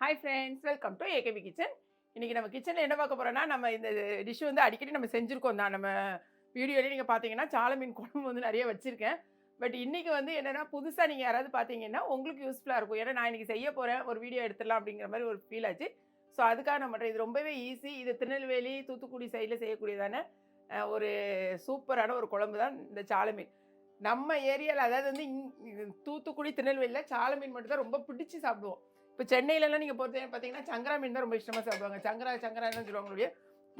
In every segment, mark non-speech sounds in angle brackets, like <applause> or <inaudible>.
Hi friends welcome to A K P kitchen இன்றைக்கி நம்ம கிச்சனில் என்ன பார்க்க போகிறோன்னா நம்ம இந்த டிஷ் வந்து அடிக்கடி நம்ம செஞ்சுருக்கோம் தான். நம்ம வீடியோலேயே நீங்கள் பார்த்தீங்கன்னா சால மீன் குழம்பு வந்து நிறைய வச்சுருக்கேன். பட் இன்றைக்கி வந்து என்னென்னா புதுசாக நீங்கள் யாராவது பார்த்தீங்கன்னா உங்களுக்கு யூஸ்ஃபுல்லாக இருக்கும். ஏன்னா நான் இன்றைக்கி செய்ய போகிறேன் ஒரு வீடியோ எடுத்துடலாம் அப்படிங்கிற மாதிரி ஒரு ஃபீல் ஆச்சு. ஸோ அதுக்காக நம்ம பண்ணுறேன் இது ரொம்பவே ஈஸி இது திருநெல்வேலி தூத்துக்குடி சைடில் செய்யக்கூடியதான ஒரு சூப்பரான ஒரு குழம்பு தான் இந்த சால மீன். நம்ம ஏரியாவில் அதாவது வந்து இங்~ தூத்துக்குடி திருநெல்வேலியில் சால மீன் மட்டும்தான் ரொம்ப பிடிச்சி சாப்பிடுவோம். இப்போ சென்னையிலலாம் நீங்கள் பொறுத்த பார்த்தீங்கன்னா சங்கரா மீன் தான் ரொம்ப இஷ்டமாக சாப்பிடுவாங்க. சங்கரா சங்கரான்னு சொல்லுவாங்களுடைய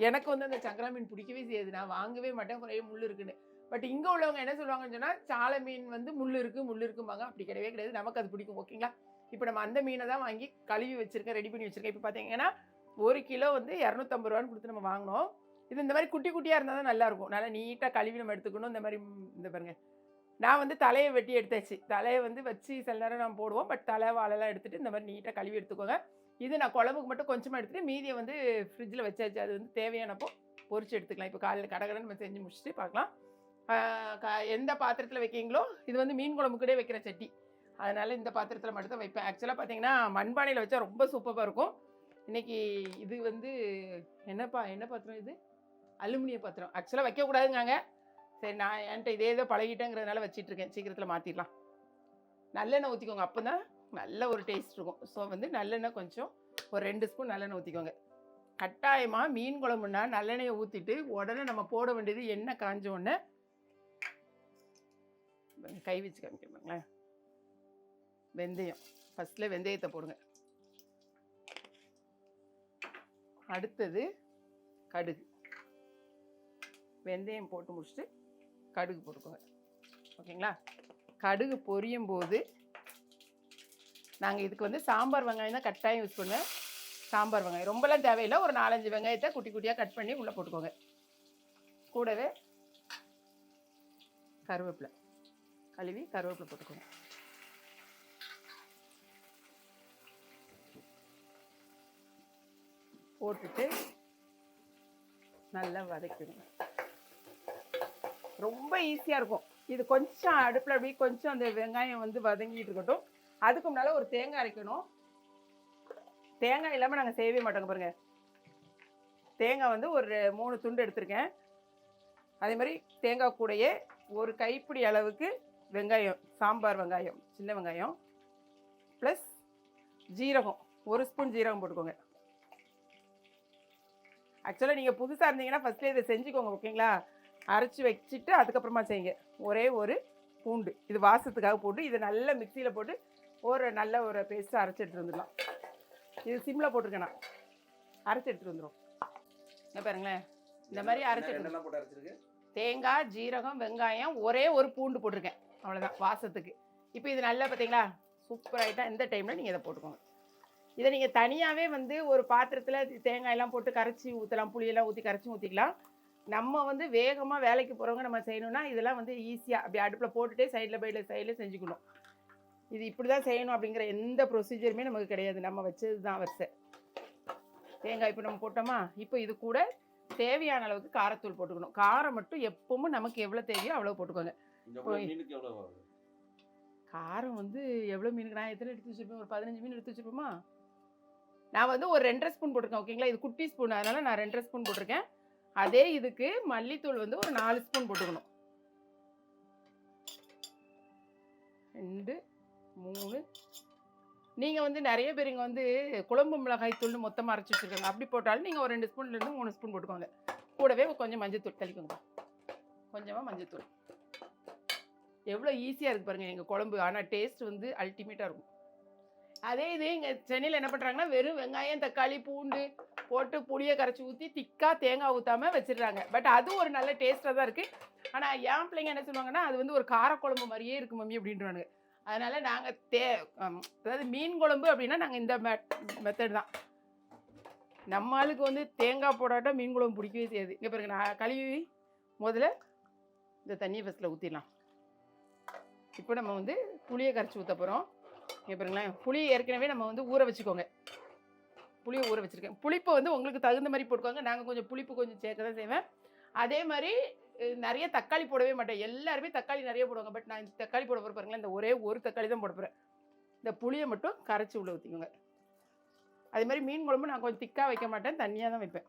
எனக்கு வந்து அந்த சங்கரா மீன் பிடிக்கவே செய்யாது. நான் வாங்கவே மாட்டேன். குறைய முள் இருக்குன்னு. பட் இங்கே உள்ளவங்க என்ன சொல்லுவாங்கன்னு சொன்னால் சாலை மீன் வந்து முள் இருக்குது முள் இருக்கும்பாங்க. அப்படி கிடையவே கிடையாது. நமக்கு அது பிடிக்கும். ஓகேங்களா இப்போ நம்ம அந்த மீனை தான் வாங்கி கழுவி வச்சுருக்கேன் ரெடி பண்ணி வச்சிருக்கேன். இப்போ பார்த்தீங்கன்னா ஒரு கிலோ வந்து இரநூத்தம்பது ரூபான்னு கொடுத்து நம்ம வாங்கினோம். இது இந்த மாதிரி குட்டி குட்டியாக இருந்தால் தான் நல்லாயிருக்கும் நல்லா நீட்டாக கழுவி நம்ம எடுத்துக்கணும். இந்த மாதிரி இந்த பாருங்க. நான் வந்து தலையை வெட்டி எடுத்தாச்சு. தலையை வந்து வச்சு சில நேரம் நான் போடுவோம். பட் தலை வாழெல்லாம் எடுத்துகிட்டு இந்த மாதிரி நீட்டாக கழுவி எடுத்துக்கோங்க. இது நான் குழம்புக்கு மட்டும் கொஞ்சமாக எடுத்துகிட்டு மீதியை வந்து ஃப்ரிட்ஜில் வச்சாச்சு. அது வந்து தேவையானப்போ பொறிச்சு எடுத்துக்கலாம். இப்போ காலையில் கடகடன்னு நம்ம செஞ்சு முடிச்சுட்டு பார்க்கலாம். க- எந்த பாத்திரத்தில் வைக்கிங்களோ இது வந்து மீன் குழம்புக்கூடே வைக்கிற சட்டி. அதனால் இந்த பாத்திரத்தில் மட்டும் தான் வைப்பேன். ஆக்சுவலாக பார்த்தீங்கன்னா மண்பானையில் வச்சா ரொம்ப சூப்பராக இருக்கும். இன்றைக்கி இது வந்து என்னப்பா என்ன பாத்திரம் இது? அலுமினிய பாத்திரம். ஆக்சுவலாக வைக்கக்கூடாதுங்காங்க. சரி நான் என்கிட்ட இதே ஏதோ பழகிட்டேங்கிறதுனால வச்சிட்டு இருக்கேன் சீக்கிரத்தில் மாற்றிடலாம் நல்லெண்ணெய் ஊற்றிக்கோங்க அப்போ தான் நல்ல ஒரு டேஸ்ட் இருக்கும். ஸோ வந்து நல்லெண்ணெய் கொஞ்சம் ஒரு ரெண்டு ஸ்பூன் நல்லெண்ணெய் ஊற்றிக்கோங்க கட்டாயமாக மீன் குழம்புனா நல்லெண்ணெயை ஊற்றிட்டு உடனே நம்ம போட வேண்டியது எண்ணெய் காஞ்ச உடனே கை வச்சு காமிக்கிறேன் வெந்தயம். ஃபஸ்ட்டில் வெந்தயத்தை போடுங்க. அடுத்தது கடுகு. வெந்தயம் போட்டு முடிச்சுட்டு கடுகு போட்டுக்கோங்க ஓகேங்களா? கடுகு பொரியும் போது நாங்கள் இதுக்கு வந்து சாம்பார் வெங்காயம் தான் கட்டாயம் யூஸ் பண்ணுவேன். சாம்பார் வெங்காயம். ரொம்பலாம் தேவையில்லை. ஒரு நாலஞ்சு வெங்காயத்தை குட்டி குட்டியாக கட் பண்ணி உள்ளே போட்டுக்கோங்க. கூடவே கருவேப்பிலை. கழுவி கருவேப்பிலை போட்டுக்கோங்க. போட்டுட்டு நல்லா வதக்கிடுங்க. ரொம்ப ஈஸியாக இருக்கும். இது கொஞ்சம் அடுப்பில் அப்படியே கொஞ்சம் அந்த வெங்காயம் வந்து வதங்கிட்டு இருக்கட்டும். அதுக்கு முன்னால் ஒரு தேங்காய் அரைக்கணும். தேங்காய் இல்லாமல் நாங்கள் செய்யவே மாட்டோங்க பாருங்கள் தேங்காய் வந்து ஒரு மூணு துண்டு எடுத்திருக்கேன். அதே மாதிரி தேங்காய் கூடையே ஒரு கைப்பிடி அளவுக்கு வெங்காயம் சாம்பார் வெங்காயம் சின்ன வெங்காயம் ப்ளஸ் ஜீரகம் ஒரு ஸ்பூன் ஜீரகம் போட்டுக்கோங்க. ஆக்சுவலாக நீங்கள் புதுசாக இருந்தீங்கன்னா ஃபஸ்ட்டே இதை செஞ்சுக்கோங்க ஓகேங்களா அரைச்சி வச்சுட்டு அதுக்கப்புறமா செய்யுங்க. ஒரே ஒரு பூண்டு. இது வாசத்துக்காக போட்டு இதை நல்லா மிக்சியில் போட்டு ஒரு நல்ல ஒரு பேஸ்ட்டாக அரைச்சி எடுத்துட்டு வந்துடலாம். இது சிம்மில் போட்டிருக்கேன் நான். அரைச்சி எடுத்துட்டு வந்துடும் இங்க பாருங்களேன். இந்த மாதிரி அரைச்சி தேங்காய் ஜீரகம் வெங்காயம் ஒரே ஒரு பூண்டு போட்டிருக்கேன். அவ்வளோதான் வாசத்துக்கு. இப்போ இது நல்லா பார்த்தீங்களா சூப்பர் ஆகிட்டா இந்த டைமில் நீங்கள் இதை போட்டுக்கோங்க. இதை நீங்கள் தனியாகவே வந்து ஒரு பாத்திரத்தில் தேங்காயெல்லாம் போட்டு கரைச்சி ஊற்றலாம் புளியெல்லாம் ஊற்றி கரைச்சி ஊற்றிக்கலாம் நம்ம வந்து வேகமாக வேலைக்கு போகிறவங்க நம்ம செய்யணும்னா இதெல்லாம் வந்து ஈஸியாக அப்படி அடுப்பில் போட்டுட்டே சைடில் பைடில் சைடில் செஞ்சுக்கணும். இது இப்படி தான் செய்யணும் அப்படிங்கிற எந்த ப்ரொசீஜருமே நமக்கு கிடையாது. நம்ம வச்சது தான் வரிசை. தேங்காய் இப்போ நம்ம போட்டோமா? இப்போ இது கூட தேவையான அளவுக்கு காரத்தூள் போட்டுக்கணும். காரம் மட்டும் எப்பவும் நமக்கு எவ்வளோ தேவையோ அவ்வளோ போட்டுக்கோங்க. காரம் வந்து எவ்வளோ மீனுக்கு? நான் எத்தனை எடுத்து வச்சிருப்பேன்? ஒரு பதினஞ்சு மீன் எடுத்து வச்சிருப்போமா? நான் வந்து ஒரு ரெண்டரை ஸ்பூன் போட்டிருக்கேன் ஓகேங்களா இது குட்டி ஸ்பூன் அதனால நான் ரெண்டரை ஸ்பூன் போட்டிருக்கேன். அதே இதுக்கு மல்லித்தூள் வந்து ஒரு நாலு ஸ்பூன் போட்டுக்கணும். ரெண்டு மூணு. நீங்கள் வந்து நிறைய பேர் இங்கே வந்து குழம்பு மிளகாய் தூள்னு மொத்தமாக அரைச்சி வச்சுருக்காங்க. அப்படி போட்டாலும் நீங்கள் ஒரு ரெண்டு ஸ்பூன்லேருந்து மூணு ஸ்பூன் போட்டுக்கோங்க. கூடவே கொஞ்சம் மஞ்சத்தூள் தெளிக்கோங்க கொஞ்சமாக மஞ்சத்தூள். எவ்வளோ ஈஸியாக இருக்குது பாருங்கள் எங்கள் குழம்பு. ஆனால் டேஸ்ட் வந்து அல்டிமேட்டாக இருக்கும். அதே இது இங்கே சென்னையில் என்ன பண்ணுறாங்கன்னா வெறும் வெங்காயம் தக்காளி பூண்டு போட்டு புளியை கரைச்சி ஊற்றி திக்காக தேங்காய் ஊற்றாம வச்சிடுறாங்க. பட் அது ஒரு நல்ல டேஸ்ட்டாக தான் இருக்குது ஆனால் என் பிள்ளைங்க என்ன சொல்லுவாங்கன்னா அது வந்து ஒரு காரக்குழம்பு மாதிரியே இருக்கு மம்மி அப்படின்றாங்க அதனால் நாங்கள் தே அதாவது மீன் குழம்பு அப்படின்னா நாங்கள் இந்த மெத்தட் தான். நம்ம ஆளுக்கு வந்து தேங்காய் போடாட்டா மீன் குழம்பு பிடிக்கவே செய்யாது இங்கே பாருங்க நான் கழுவி முதல்ல இந்த தண்ணியை ஃபஸ்ட்டில் ஊற்றிடலாம் இப்போ நம்ம வந்து புளியை கரைச்சி ஊற்ற போகிறோம் இங்கே பாருங்களேன் புளியை ஏற்கனவே நம்ம வந்து ஊற வச்சுக்கோங்க. புளியை ஊற வச்சுருக்கேன். புளிப்பை வந்து உங்களுக்கு தகுந்த மாதிரி போட்டுக்கோங்க. நாங்கள் கொஞ்சம் புளிப்பு கொஞ்சம் சேர்க்க தான் செய்வேன். அதே மாதிரி நிறைய தக்காளி போடவே மாட்டேன். எல்லாருமே தக்காளி நிறைய போடுவாங்க. பட் நான் இந்த தக்காளி போட போகிற பாருங்களேன். இந்த ஒரே ஒரு தக்காளி தான் போட போகிறேன் இந்த புளியை மட்டும் கரைச்சி உள்ள ஊற்றிக்கோங்க அதே மாதிரி மீன் குழம்பு நான் கொஞ்சம் திக்காக வைக்க மாட்டேன். தண்ணியாக தான் வைப்பேன்.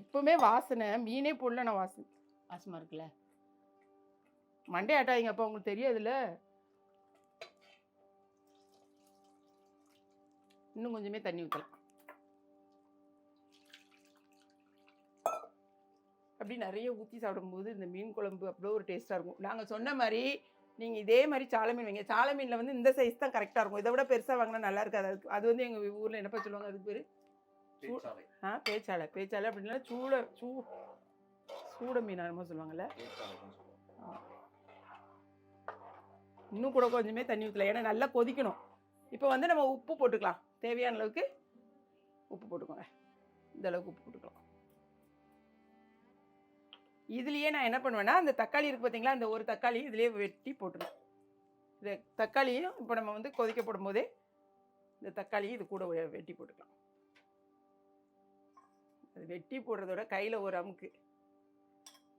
இப்போவுமே வாசனை. மீனே போடல நான் வாசனை. வாசமாக இருக்குல்ல? மண்டே ஆட்டாதீங்க அப்போ. உங்களுக்கு தெரியாதுல்ல? இன்னும் கொஞ்சமே தண்ணி ஊற்றலாம் அப்படி நிறைய ஊற்றி சாப்பிடும்போது இந்த மீன் குழம்பு அவ்வளோ ஒரு டேஸ்ட்டாக இருக்கும். நாங்கள் சொன்ன மாதிரி நீங்கள் இதே மாதிரி சாலை மீன் வைங்க. சாலை மீனில் வந்து இந்த சைஸ் தான் கரெக்டாக இருக்கும். இதை விட பெருசாக வாங்கினா நல்லா இருக்காது. அதுக்கு அது வந்து எங்கள் ஊரில் என்னப்பா சொல்லுவாங்க? அதுக்கு பேர்? ஆ பேச்சாலை. பேச்சாலை அப்படின்னா சூட சூ சூட மீன் என்னமோ சொல்லுவாங்கல்ல? பேச்சாலைன்னு சொல்லுவாங்க. இன்னும் கூட கொஞ்சமே தண்ணி ஊற்றலாம் ஏன்னா நல்லா கொதிக்கணும். இப்போ வந்து நம்ம உப்பு போட்டுக்கலாம். தேவையான அளவுக்கு உப்பு போட்டுக்கோங்க. இந்த அளவுக்கு உப்பு போட்டுக்கலாம். இதுலேயே நான் என்ன பண்ணுவேன்னா அந்த தக்காளி இருக்குது பார்த்தீங்களா அந்த ஒரு தக்காளி இதுலேயே வெட்டி போட்டுருவேன். இந்த தக்காளியும் இப்போ நம்ம வந்து கொதிக்க போடும்போதே இந்த தக்காளியும் இது கூட வெட்டி போட்டுக்கலாம். அது வெட்டி போடுறதோட கையில் ஒரு அமுக்கு.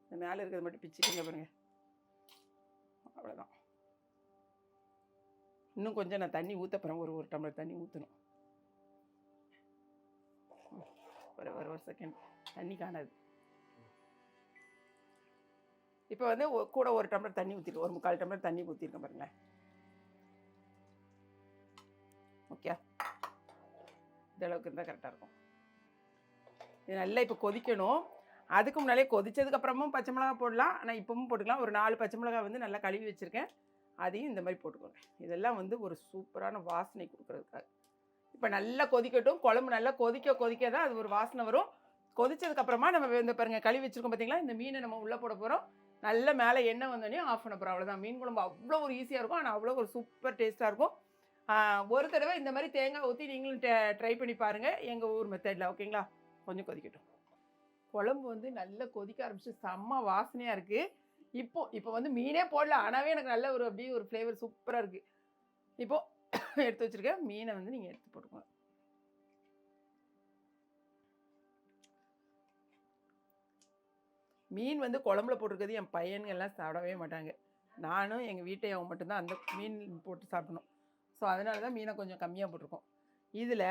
இந்த மேலே இருக்கிறது மட்டும் பிச்சுக்கிங்க பாருங்க. அவ்வளோதான் இன்னும் கொஞ்சம் நான் தண்ணி ஊற்ற ஒரு ஒரு டம்ளர் தண்ணி ஊற்றணும் ஒரு ஒரு ஒரு செகண்ட் தண்ணி காணாது. இப்போ வந்து கூட ஒரு டம்ளர் தண்ணி ஊற்றிருக்கேன் ஒரு முக்கால் டம்ளர் தண்ணி ஊற்றிருக்கேன் பாருங்களேன். ஓகே இந்தளவுக்கு இருந்தால் கரெக்டாக இருக்கும். இது நல்லா இப்போ கொதிக்கணும். அதுக்கு முன்னாலே கொதித்ததுக்கப்புறமும் பச்சை மிளகா போடலாம். ஆனால் இப்போவும் போட்டுக்கலாம். ஒரு நாலு பச்சை மிளகா வந்து நல்லா கழுவி வச்சுருக்கேன். அதையும் இந்த மாதிரி போட்டுக்கோங்க. இதெல்லாம் வந்து ஒரு சூப்பரான வாசனை கொடுக்குறதுக்காக. இப்போ நல்லா கொதிக்கட்டும். குழம்பு நல்லா கொதிக்க கொதிக்க தான் அது ஒரு வாசனை வரும். கொதிச்சதுக்கப்புறமா நம்ம இந்த பாருங்க கழுவி வச்சுருக்கோம் பார்த்தீங்களா இந்த மீனை நம்ம உள்ளே போட போகிறோம் நல்ல மேலே எண்ணெய் வந்தோடனே ஆஃப் பண்ண போகிறோம் அவ்வளோதான் மீன் குழம்பு அவ்வளோ ஒரு ஈஸியாக இருக்கும். ஆனால் அவ்வளோ ஒரு சூப்பர் டேஸ்ட்டாக இருக்கும். ஒரு தடவை இந்த மாதிரி தேங்காய் ஊற்றி நீங்களும் ட்ரை பண்ணி பாருங்கள் எங்கள் ஊர் மெத்தடில் ஓகேங்களா? கொஞ்சம் கொதிக்கட்டும். குழம்பு வந்து நல்லா கொதிக்க ஆரம்பிச்சு செம்ம வாசனையாக இருக்குது இப்போ இப்போ வந்து மீனே போடல. ஆனாவே எனக்கு நல்ல ஒரு அப்படியே ஒரு ஃப்ளேவர் சூப்பராக இருக்குது இப்போ <coughs> எடுத்து வச்சிருக்கேன் மீனை வந்து நீங்கள் எடுத்து போட்டுக்கோங்க. மீன் வந்து குழம்புல போட்டிருக்கிறது என் பையன்கள்லாம் சாப்பிடவே மாட்டாங்க. நானும் எங்கள் வீட்டையவங்க மட்டும்தான் அந்த மீன் போட்டு சாப்பிடணும். ஸோ அதனால தான் மீனை கொஞ்சம் கம்மியாக போட்டிருக்கோம். இதில்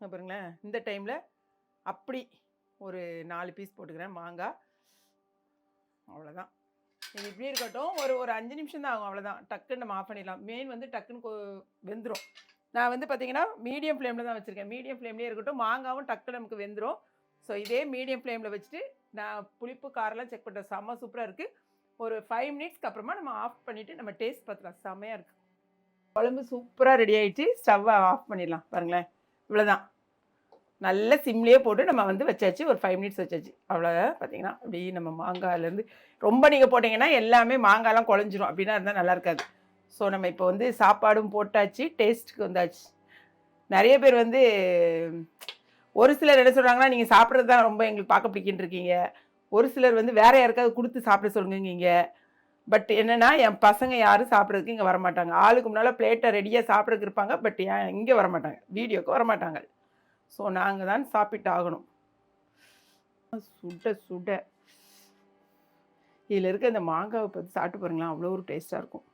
பாருங்களேன் இந்த டைமில் அப்படி ஒரு நாலு பீஸ் போட்டுக்கிறேன். மாங்காய். அவ்வளோதான் இது இப்படி இருக்கட்டும். ஒரு ஒரு அஞ்சு நிமிஷம் தான் ஆகும். அவ்வளோதான் டக்குன்னு நம்ம ஆஃப் பண்ணிடலாம். மெயின் வந்து டக்குன்னு வெந்துடும் நான் வந்து பார்த்தீங்கன்னா மீடியம் ஃப்ளேமில் தான் வச்சுருக்கேன். மீடியம் ஃப்ளேம்லேயே இருக்கட்டும். மாங்காவும் டக்குன்னு நமக்கு வெந்துடும் ஸோ இதே மீடியம் ஃப்ளேமில் வச்சுட்டு நான் புளிப்பு காரெல்லாம் செக் பண்ணுறேன் செம்ம சூப்பராக இருக்குது ஒரு ஃபைவ் மினிட்ஸ்க்கு அப்புறமா நம்ம ஆஃப் பண்ணிவிட்டு நம்ம டேஸ்ட் பார்த்துக்கலாம் செம்மையாக இருக்குது குழம்பு சூப்பராக ரெடி ஆயிடுச்சு ஸ்டவ்வை ஆஃப் பண்ணிடலாம். பாருங்களேன். இவ்வளோதான் நல்ல சிம்லேயே போட்டு நம்ம வந்து வச்சாச்சு. ஒரு ஃபைவ் மினிட்ஸ் வச்சாச்சு. அவ்வளோதான் பார்த்தீங்கன்னா அப்படி நம்ம மாங்காயிலேருந்து ரொம்ப நீங்கள் போட்டிங்கன்னா எல்லாமே மாங்காய்லாம் குழஞ்சிரும். அப்படின்னா இருந்தால் நல்லா இருக்காது. ஸோ நம்ம இப்போ வந்து சாப்பாடும் போட்டாச்சு. டேஸ்ட்டுக்கு வந்தாச்சு. நிறைய பேர் வந்து ஒரு சிலர் என்ன சொல்கிறாங்கன்னா நீங்கள் சாப்பிட்றது தான் ரொம்ப எங்களுக்கு பார்க்க பிடிக்கின்னு இருக்கீங்க. ஒரு சிலர் வந்து வேற யாருக்காவது கொடுத்து சாப்பிட சொல்லுங்க பட் என்னென்னா என் பசங்க யாரும் சாப்பிட்றதுக்கு இங்கே வரமாட்டாங்க. ஆளுக்கு முன்னால் பிளேட்டை ரெடியாக சாப்பிட்றதுக்கு இருப்பாங்க. பட் ஏன் இங்கே வரமாட்டாங்க. வீடியோக்கு வரமாட்டாங்க. ஸோ நாங்கள் தான் சாப்பிட்டு ஆகணும் சுட சுட. இதில் இருக்க இந்த மாங்காவை பற்றி சாப்பிட்டு பாருங்களேன் அவ்வளோ ஒரு டேஸ்ட்டாக இருக்கும்.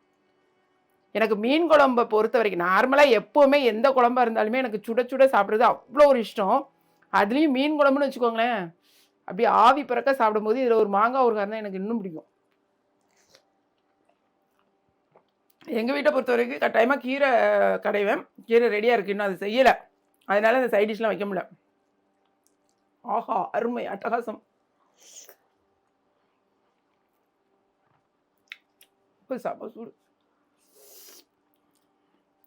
எனக்கு மீன் குழம்பை பொறுத்த வரைக்கும் நார்மலாக எப்போவுமே எந்த குழம்பா இருந்தாலுமே எனக்கு சுட சுட சாப்பிட்றது அவ்வளோ ஒரு இஷ்டம். அதுலேயும் மீன் குழம்புன்னு வச்சுக்கோங்களேன் அப்படியே ஆவி பிறக்க சாப்பிடும்போது இதில் ஒரு மாங்காய் ஊறுகாய் இருந்தால் எனக்கு இன்னும் பிடிக்கும். எங்கள் வீட்டை பொறுத்த வரைக்கும் கட்டாயமாக கீரை கடைவேன். கீரை ரெடியாக இருக்குது இன்னும் அது செய்யலை. அதனால இந்த சைட் டிஷ்லாம் வைக்க முடியல. ஆஹா அருமை அட்டகாசம். இப்போ சூடு.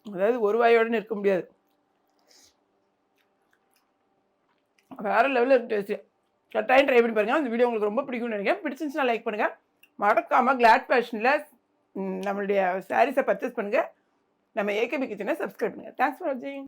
அதாவது ஒரு வாயோட இருக்க முடியாது. வேற லெவலில் இருக்கு டேஸ்ட்டு கட்டாயம் ட்ரை பண்ணி பாருங்க. அந்த வீடியோ உங்களுக்கு ரொம்ப பிடிக்கும்னு நினைக்கிறேன். பிடிச்சிருந்துச்சுன்னா லைக் பண்ணுங்க. மறக்காம கிளாட் ஃபேஷனில் நம்மளுடைய சாரீஸை பர்ச்சேஸ் பண்ணுங்க. நம்ம ஏகேபி கிச்சனை சப்ஸ்கிரைப் பண்ணுங்க. தேங்க்ஸ் ஃபார் வாட்சிங்